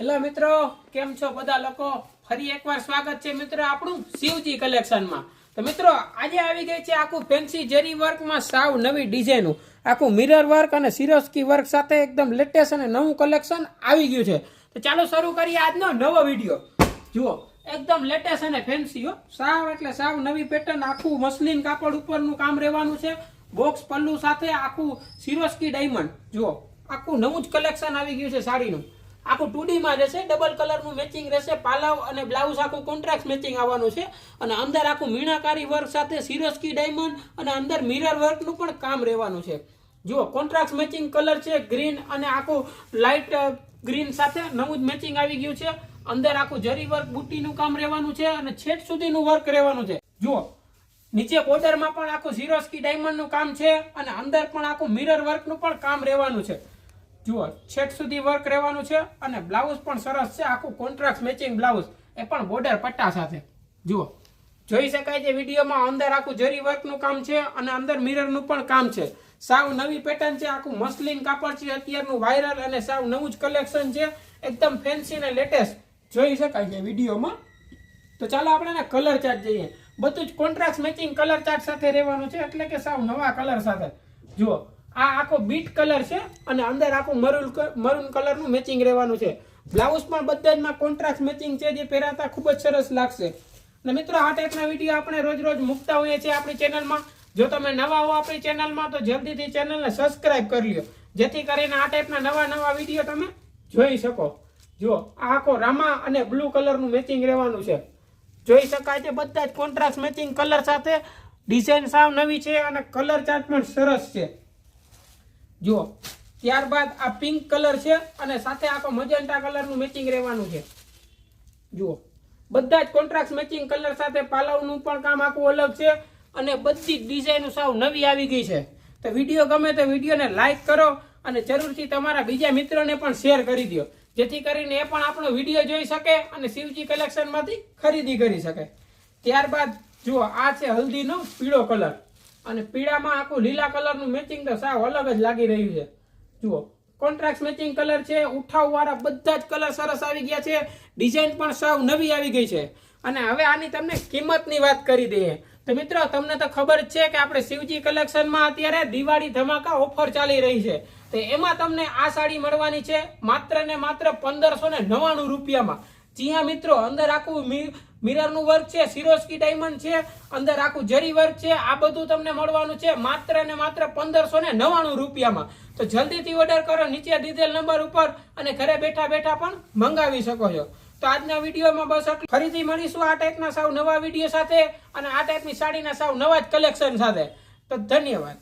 Hello મિત્રો, કેમ છો બધા લોકો? ફરી એકવાર સ્વાગત છે મિત્રો આપણું શિવજી કલેક્શનમાં તો મિત્રો, આજે આવી ગઈ છે આખું ફેન્સી જરી વર્કમાં સાવ નવી ડિઝાઇનનું આખું મિરર વર્ક અને સિરોસ્કી વર્ક સાથે એકદમ લેટેસ્ટ અને નવું કલેક્શન આવી ગયું છે. તો ચાલો શરૂ કરીએ આજનો નવો વીડિયો જુઓ, એકદમ લેટેસ્ટ અને ફેન્સી હો. સાવ એટલે સાવ નવી પેટર્ન આખું મસલિન કાપડ ઉપરનું કામ રહેવાનું છે. બોક્સ પલ્લુ સાથે આખું સિરોસ્કી ડાયમંડ જુઓ, આખું નવું જ કલેક્શન આવી ગયું છે સાડીનું. આખું ટુડીમાં રહેશે ડબલ કલરનું મેચિંગ રહેશે, પાલાવ અને બ્લાઉઝ આખું કોન્ટ્રાક્ટ મેચિંગ આવવાનું છે. અને અંદર આખું મીણાકારી વર્ક સાથે સિરોસ્કી ડાયમંડ અને અંદર મિરર વર્કનું પણ કામ રહેવાનું છે. જુઓ કોન્ટ્રાક્ટ મેચિંગ કલર છે ગ્રીન અને આખું લાઇટ ગ્રીન સાથે નવું જ મેચિંગ આવી ગયું છે. અંદર આખું જરી વર્ક બુટ્ટીનું કામ રહેવાનું છે અને છેટ સુધીનું વર્ક રહેવાનું છે. જુઓ, નીચે બોર્ડરમાં પણ આખું સિરોસ્કી ડાયમંડનું કામ છે અને અંદર પણ આખું મિરર વર્કનું પણ કામ રહેવાનું છે. જુઓ છેટ સુધી વર્ક રહેવાનું છે અને બ્લાઉઝ પણ સરસ છે, આખું કોન્ટ્રાક્ટ મેચિંગ બ્લાઉઝ એ પણ બોર્ડર પટ્ટા સાથે. જુઓ, જોઈ શકાય છે વિડીયોમાં અંદર આખું જરી વર્કનું કામ છે અને અંદર મિરરનું પણ કામ છે. સાવ નવી પેટર્ન છે, આખું મસલિન કાપડ છે, અત્યારનું વાયરલ અને સાવ નવું જ કલેક્શન છે. એકદમ ફેન્સી અને લેટેસ્ટ જોઈ શકાય છે વિડીયોમાં? તો ચાલો આપણે એને કલર ચાર્ટ જઈએ. બધું જ કોન્ટ્રાસ્ટ મેચિંગ કલર ચાર્ટ સાથે રહેવાનું છે, એટલે કે સાવ નવા કલર સાથે. જુઓ આ આખો બીટ કલર છે અને અંદર આખું મરૂન મરૂન કલરનું મેચિંગ રહેવાનું છે. બ્લાઉઝ પણ બધા જમાં કોન્ટ્રાસ્ટ મેચિંગ છે, જે પહેરાતા ખૂબ જ સરસ લાગશે. અને મિત્રો, આ ટાઈપના વીડિયો આપણે રોજ રોજ મૂકતા હોઈએ છીએ આપણી ચેનલમાં જો તમે નવા હો આપણી ચેનલમાં તો જલ્દીથી ચેનલને સબસ્ક્રાઇબ કરી લો જેથી કરીને આ ટાઈપના નવા નવા વીડિયો તમે જોઈ શકો. જો આ આખો રામા અને બ્લુ કલરનું મેચિંગ રહેવાનું છે. જોઈ શકાય છે બધા જ કોન્ટ્રાસ્ટ મેચિંગ કલર સાથે. ડિઝાઇન સાવ નવી છે અને કલર ચાર્ટ પણ સરસ છે. જુઓ, ત્યારબાદ આ પિંક કલર છે અને સાથે આખો મજન્ટા કલરનું મેચિંગ રહેવાનું છે. જુઓ, બધા જ કોન્ટ્રાક્ટ મેચિંગ કલર સાથે પાલવનું પણ કામ આખું અલગ છે અને બધી જ ડિઝાઇન સાવ નવી આવી ગઈ છે. તો વીડિયો ગમે તો વિડીયોને લાઇક કરો અને જરૂરથી તમારા બીજા મિત્રોને પણ શેર કરી દો જેથી કરીને એ પણ આપણો વીડિયો જોઈ શકે અને શિવજી કલેક્શનમાંથી ખરીદી કરી શકે. ત્યારબાદ જુઓ, આ છે હલ્દીનો પીળો કલર અને પીળામાં આખું લીલા કલરનું મેચિંગ તો સાવ અલગ જ લાગી રહ્યું છે. જુઓ કોન્ટ્રાક્ટ મેચિંગ કલર છે, ઉઠાવવાળા બધા જ કલર સરસ આવી ગયા છે ડિઝાઇન પણ સાવ નવી આવી ગઈ છે. અને હવે આની તમને કિંમતની વાત કરી દઈએ. તો મિત્રો, તમને તો ખબર છે કે આપણે શિવજી કલેક્શનમાં અત્યારે દિવાળી ધમાકા ઓફર ચાલી રહી છે. તો એમાં તમને આ સાડી મળવાની છે, માત્ર ને માત્ર પંદરસો ને નવ્વાણું રૂપિયામાં. જી હા, મિત્રો, અંદર આખું મિરરનું વર્ક છે, સિરોસ્કી ડાયમંડ છે, અંદર આખું જરી વર્ક છે, આ બધું તમને મળવાનું છે માત્ર ને માત્ર પંદરસો ને નવ્વાણું રૂપિયામાં. તો જલ્દીથી ઓર્ડર કરો, નીચે દીધેલ નંબર ઉપર અને ઘરે બેઠા બેઠા પણ મંગાવી શકો છો. તો આજના વિડીયોમાં બસ આટલું. ફરીથી મળીશું આ ટાઈપના સાવ નવા વીડિયો સાથે અને આ ટાઈપની સાડીના સાવ નવા જ કલેક્શન સાથે. તો ધન્યવાદ.